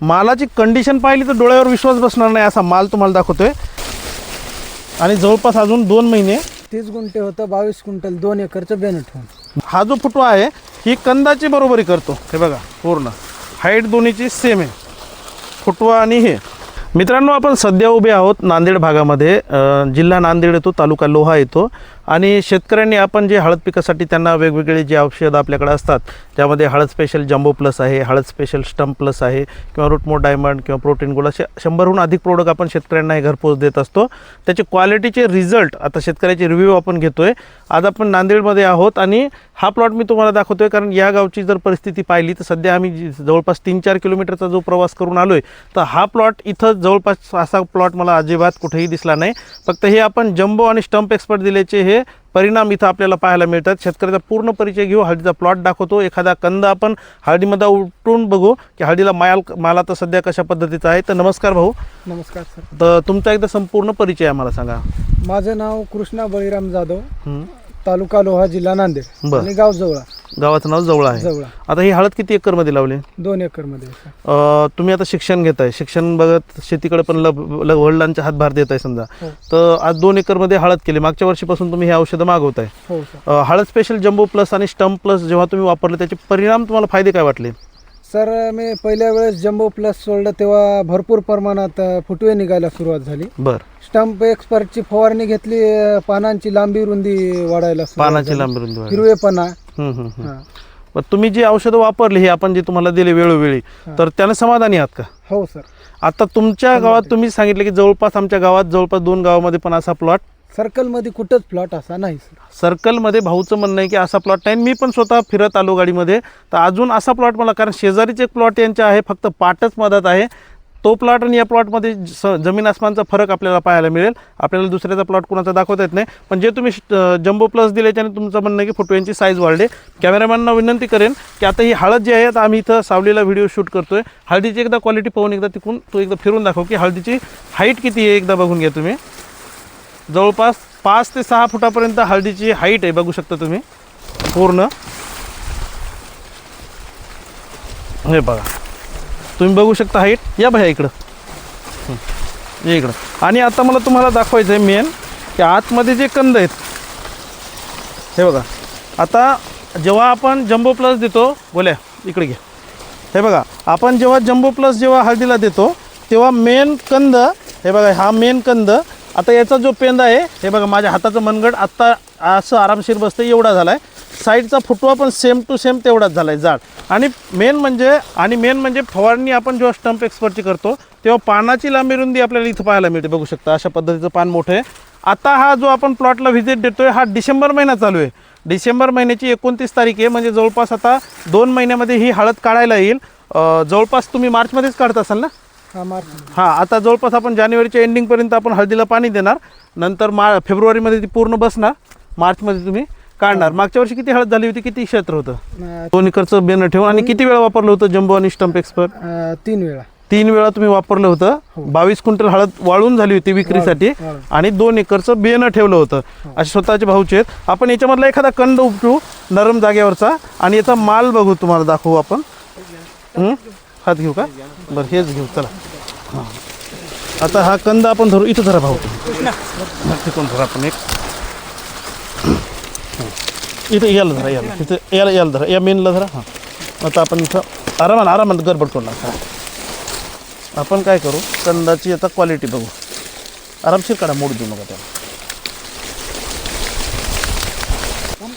मालाची कंडिशन पाहिली तर डोळ्यावर विश्वास बसणार नाही असा माल तुम्हाला दाखवतोय. आणि जवळपास अजून दोन महिने. तीस गुंठे होतं बावीस क्विंटल दोन एकरचं बेन ठेवून हा जो फुटवा आहे ही कंदाची बरोबरी करतो. हे बघा पूर्ण. हाईट दोन्हीची सेम आहे. फुटवा आणि हे. मित्रांनो आपण सध्या उभे आहोत नांदेड भागामध्ये. जिल्हा नांदेड येतो तालुका लोहा येतो. आणि शेतकऱ्यांनी आपण जे हळद पिकासाठी त्यांना वेगवेगळे जे औषधं आपल्याकडे असतात त्यामध्ये हळद स्पेशल जम्बो प्लस आहे हळद स्पेशल स्टम्प प्लस आहे किंवा रुटमो डायमंड किंवा प्रोटीन गोल असे शंभरहून अधिक प्रोडक्ट आपण शेतकऱ्यांना हे घरपोच देत असतो. त्याचे क्वालिटीचे रिझल्ट आता शेतकऱ्याचे रिव्ह्यू आपण घेतो आहे आज आपण नांदेडमध्ये आहोत आणि हा प्लॉट मी तुम्हाला दाखवतोय कारण या गावची जर परिस्थिती पाहिली तर सध्या आम्ही जी- जवळपास तीन चार किलोमीटरचा जो प्रवास करून आलो आहे तर हा प्लॉट इथं जवळपास असा प्लॉट मला अजिबात कुठेही दिसला नाही. फक्त हे आपण जम्बो आणि स्टंप एक्सपर्ट दिल्याचे हे परिणाम इथं आपल्याला पाहायला मिळतात. शेतकऱ्याचा पूर्ण परिचय घेऊ हळदीचा प्लॉट दाखवतो. एखादा कंद आपण हळदीमध्ये उठून बघू की हळदीला माल माल आता सध्या कशा पद्धतीचा आहे. तर नमस्कार भाऊ. नमस्कार सर. तर तुमचा एकदा संपूर्ण परिचय आम्हाला सांगा. माझं नाव कृष्णा बळीराम जाधव. तालुका लोहा जिल्हा नांदेड बर. आणि गाव जवळा. गावाचं नाव जवळ आहे. जवळा. आता ही हळद किती एकरमध्ये लावली? दोन एकरमध्ये अ, तुम्ही आता शिक्षण घेताय. शिक्षण बघत शेतीकडे पण लब वडिलांचा हातभार देत आहे समजा. हो. तर आज दोन एकरमध्ये हळद केली. मागच्या वर्षीपासून तुम्ही हे औषधं मागवताय. हो सर. अ, हळद स्पेशल जम्बो प्लस आणि स्टम्प प्लस जेव्हा तुम्ही वापरले त्याचे परिणाम तुम्हाला फायदे काय वाटले? सर मी पहिल्या वेळेस जम्बो प्लस सोडलं तेव्हा भरपूर प्रमाणात अ, फुटवे निघायला सुरुवात झाली. बर. स्टंप एक्सपर्टची फवारणी घेतली अ, पानांची लांबी रुंदी वाढायला सुरुवात पानाची झाली. लांबी रुंदी वाढली. हिरवेपणा. हा. मग तुम्ही जे औषधं वापरली हे आपण जे तुम्हाला दिले वेळोवेळी तर त्यानं समाधानी आहात का? हो सर. आता तुमच्या गावात तुम्ही सांगितलं की जवळपास आमच्या गावात जवळपास दोन गावामध्ये पण असा प्लॉट सर्कलमध्ये कुठंच प्लॉट असा नाही सर. सर्कलमध्ये भाऊचं म्हणणं आहे की असा प्लॉट नाही. मी पण स्वतः फिरत आलो गाडीमध्ये. तर अजून असा प्लॉट मला कारण शेजारीचे प्लॉट यांचे आहे फक्त पाटच मदत आहे. तो प्लॉट आणि या प्लॉटमध्ये स जमीन आसमानचा फरक आपल्याला पाहायला मिळेल. आपल्याला दुसऱ्याचा प्लॉट कोणाचा दाखवता येत नाही. पण जे तुम्ही जम्बो प्लस दिल्याच्याने तुमचं म्हणणं आहे की यांची साईज वाढली. कॅमेरामॅनना विनंती करेन की आता ही हळद जी आहे आता आम्ही इथं सावलीला व्हिडिओ शूट करतोय. हळदीची एकदा क्वालिटी पाहून एकदा तिकून तो एकदा फिरून दाखव की हळदीची हाईट किती आहे एकदा बघून घ्या तुम्ही. जवळपास पाच ते सहा फुटापर्यंत हळदीची हाईट आहे बघू शकता तुम्ही. पूर्ण. हे बघा. तुम्ही बघू शकता हाईट या भया इकडं. या इकडं. आणि आता मला तुम्हाला दाखवायचं आहे मेन की आतमध्ये जे कंद आहेत हे बघा. आता जेव्हा आपण जम्बो प्लस देतो बोल्या इकडे घ्या. हे बघा आपण जेव्हा जम्बो प्लस जेव्हा हळदीला देतो तेव्हा मेन कंद हे बघा हा मेन कंद आता याचा जो पेंदा आहे हे बघा माझ्या हाताचं मनगड आत्ता असं आरामशीर बसतं एवढा झाला आहे साईडचा फुटवा पण सेम टू सेम तेवढाच झाला आहे जाड. आणि मेन म्हणजे आणि मेन म्हणजे फवारणी आपण जेव्हा स्टंप एक्सपर्टची करतो तेव्हा पानाची लांबी रुंदी आपल्याला इथं पाहायला मिळते. बघू शकता अशा पद्धतीचं पान मोठं आहे. आता हा जो आपण प्लॉटला व्हिजिट देतोय हा डिसेंबर महिना चालू आहे. डिसेंबर महिन्याची एकोणतीस तारीख आहे म्हणजे जवळपास आता दोन महिन्यामध्ये ही हळद काढायला येईल. जवळपास तुम्ही मार्चमध्येच काढत असाल ना? हा मार्च. हां आता जवळपास आपण जानेवारीच्या एंडिंगपर्यंत आपण हळदीला पाणी देणार. नंतर मा फेब्रुवारीमध्ये ती पूर्ण बसणार. मार्चमध्ये तुम्ही काढणार. मागच्या वर्षी किती हळद झाली होती किती क्षेत्र होतं? दोन एकरचं बेन ठेवून आणि किती वेळा वापरलं होतं जम्बो आणि स्टंप एक्सपर्ट तीन वेळा. तीन वेळा तुम्ही वापरलं होतं. बावीस क्विंटल हळद वाळून झाली होती विक्रीसाठी. आणि दोन एकरचं बियाणं ठेवलं होतं. असे स्वतःचे भाऊचे आहेत. आपण याच्यामधला एखादा कंद उपटू नरम जागेवरचा आणि याचा माल बघू तुम्हाला दाखवू आपण. हं? हात घेऊ का? बरं हेच घेऊ चला. हां. आता हा कंद आपण धरू. इथं धरा भाऊ. हा, आपण एक. इथं याला धरा याला इथं याला याला धरा. या मेनला धरा. हां. आता आपण इथं आरामात आरामात गडबड करू नका आपण काय करू? कंदाची आता क्वालिटी बघू. आरामशीर काढा मोड देऊ नका त्याला.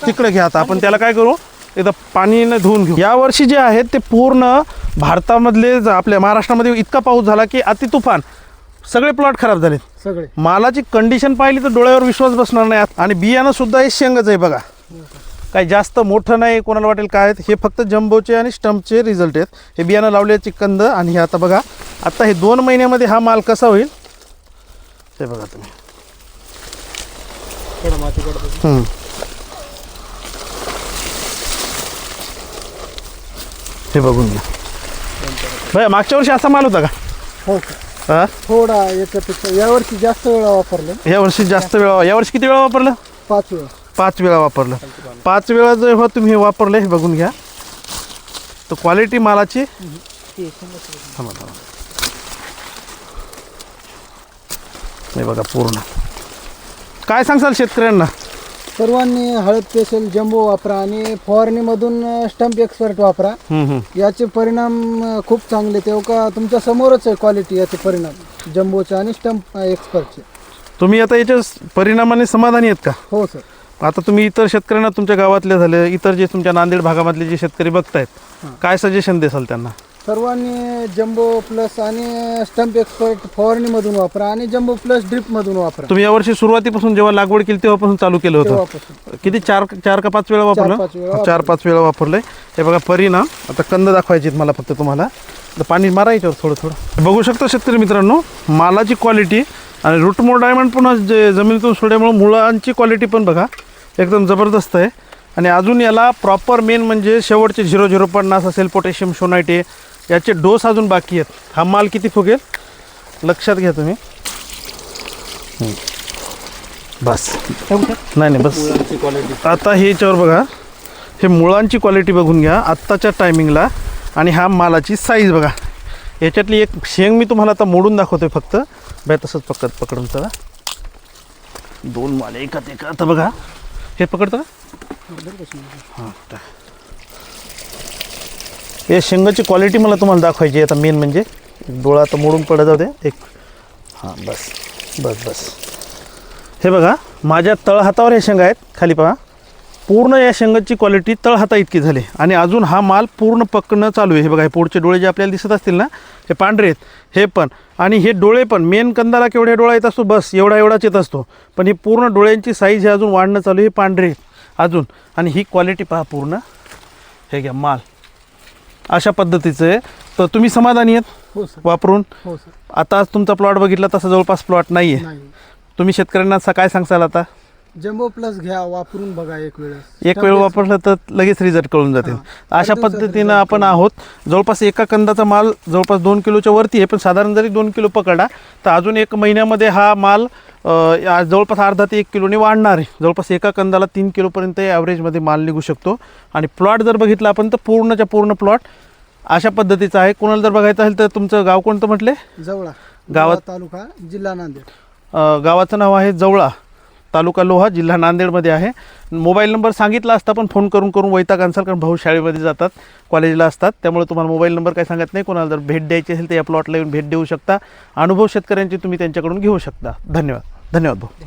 तिकडे घ्या आता. आपण त्याला काय करू? एकदा पाणीने धुवून घेऊ. या वर्षी जे आहेत ते पूर्ण भारतामधले आपल्या महाराष्ट्रामध्ये इतका पाऊस झाला की अति तुफान. सगळे प्लॉट खराब झाले सगळे. मालाची कंडिशन पाहिली तर डोळ्यावर विश्वास बसणार नाही. आणि बियाणं सुद्धा हे शेंगच आहे बघा. काही जास्त मोठं नाही कोणाला वाटेल काय हे फक्त जम्बोचे आणि स्टंपचे रिझल्ट आहेत. हे बियाणं लावल्याचे कंद आणि हे आता बघा आता हे दोन महिन्यामध्ये हा माल कसा होईल? ते बघा तुम्ही. हे बघून घ्या. भैया मागच्या वर्षी असा माल होता का? हो. का थोडा याच्यापेक्षा यावर्षी जास्त वेळा वापरलं. या वर्षी जास्त वेळा या वर्षी किती वेळा वापरलं? पाच वेळा. पाच वेळा वापरलं. पाच वेळा जेव्हा तुम्ही हे वापरलं हे बघून घ्या. तर क्वालिटी मालाची थांबा थांबा. हे बघा पूर्ण. काय सांगसाल शेतकऱ्यांना? सर्वांनी हळद पेशल जम्बो वापरा आणि फवारणीमधून स्टंप एक्सपर्ट वापरा. याचे परिणाम खूप चांगले तेव्हा का तुमच्या समोरच आहे क्वालिटी याचे परिणाम जम्बोचे आणि स्टंप एक्सपर्टचे तुम्ही आता याच्या परिणामाने समाधानी आहेत का? हो सर. आता तुम्ही इतर शेतकऱ्यांना तुमच्या गावातले झाले इतर जे तुमच्या नांदेड भागामधले जे शेतकरी बघतायत. काय सजेशन देसाल त्यांना? सर्वांनी जम्बो प्लस आणि स्टंप एक्सपर्ट फवारणीमधून वापरा आणि जम्बो प्लस ड्रिपमधून वापरा. तुम्ही यावर्षी सुरुवातीपासून जेव्हा लागवड केली तेव्हापासून चालू केलं होतं. किती? चार चार का पाच वेळा वापरलं? चार पाच वेळा वापरलंय. हे बघा परिणाम आता कंद दाखवायचे मला फक्त तुम्हाला. तर पाणी मारा याच्यावर थोडं थोडं. बघू शकता शेतकरी मित्रांनो मालाची क्वालिटी आणि रूटमोर डायमंड पुन्हा जे जमिनीतून सोडल्यामुळे मुळांची क्वालिटी पण बघा. एकदम जबरदस्त आहे. आणि अजून याला प्रॉपर मेन म्हणजे शेवटचे झिरो झिरो पन्नास असेल पोटॅशियम सोनायटे याचे डोस अजून बाकी आहेत. हा माल किती फुगेल? लक्षात घ्या तुम्ही. बस. नाही नाही बस. आता हे याच्यावर बघा. हे मुळांची क्वालिटी बघून घ्या. आत्ताच्या टायमिंगला आणि हा मालाची साईज बघा. याच्यातली एक शेंग मी तुम्हाला आता मोडून दाखवतोय फक्त. बाय तसंच पकड पकडून चला. दोन माल एकात एका आता बघा. हे पकडतं का? हां हे शेंगाची क्वालिटी मला तुम्हाला दाखवायची आहे. आता मेन म्हणजे डोळा आता मोडून पडत जाऊ दे. एक हां बस बस बस. हे बघा माझ्या तळहातावर हे शेंगा आहेत. खाली पहा. पूर्ण या शेंगाची क्वालिटी तळहाता इतकी झाली. आणि अजून हा माल पूर्ण पकडणं चालू आहे. हे बघा हे पुढचे डोळे जे आपल्याला दिसत असतील ना हे पांढरे आहेत. हे पण. आणि हे डोळे पण. मेन कंदाला केवढ्या डोळा येत असतो? बस एवढा एवढाच येत असतो. पण ही पूर्ण डोळ्यांची साईज हे अजून वाढणं चालू आहे. हे पांढरे आहेत. अजून. आणि ही क्वालिटी पहा पूर्ण. हे घ्या माल. अशा पद्धतीचं आहे. तर तुम्ही समाधानी आहेत? हो वापरून? हो आता आज तुमचा प्लॉट बघितला तसा जवळपास प्लॉट नाही. आहे तुम्ही शेतकऱ्यांना असं काय सांगसाल आता? जम्बो प्लस घ्या वापरून बघा एक वेळेस. एक वेळ वापरलं तर लगेच रिझल्ट कळून जातील. अशा पद्धतीनं आपण आहोत. जवळपास एका कंदाचा माल जवळपास दोन किलोच्या वरती आहे पण साधारण जरी दोन किलो पकडा तर अजून एक महिन्यामध्ये हा माल अ, जवळपास अर्धा ते एक किलोने वाढणार आहे. जवळपास एका कंदाला तीन किलोपर्यंत ॲव्हरेजमध्ये माल निघू शकतो. आणि प्लॉट जर बघितला आपण तर पूर्णच्या पूर्ण प्लॉट अशा पद्धतीचा आहे. कोणाला जर बघायचं असेल तर तुमचं गाव कोणतं म्हटले? जवळा. गावात- तालुका जिल्हा नांदेड. अ, गावाचं नाव आहे जवळा. तालुका लोहा जिल्हा नांदेडमध्ये आहे. मोबाईल नंबर सांगितला असता पण फोन करून करून वैताग असाल कारण भाऊ शाळेमध्ये जातात कॉलेजला असतात. त्यामुळे तुम्हाला मोबाईल नंबर काही सांगत नाही. कोणाला जर भेट द्यायची असेल तर या प्लॉटला येऊन भेट देऊ शकता. अनुभव शेतकऱ्यांची तुम्ही त्यांच्याकडून घेऊ शकता. धन्यवाद. धन्यवाद भाऊ.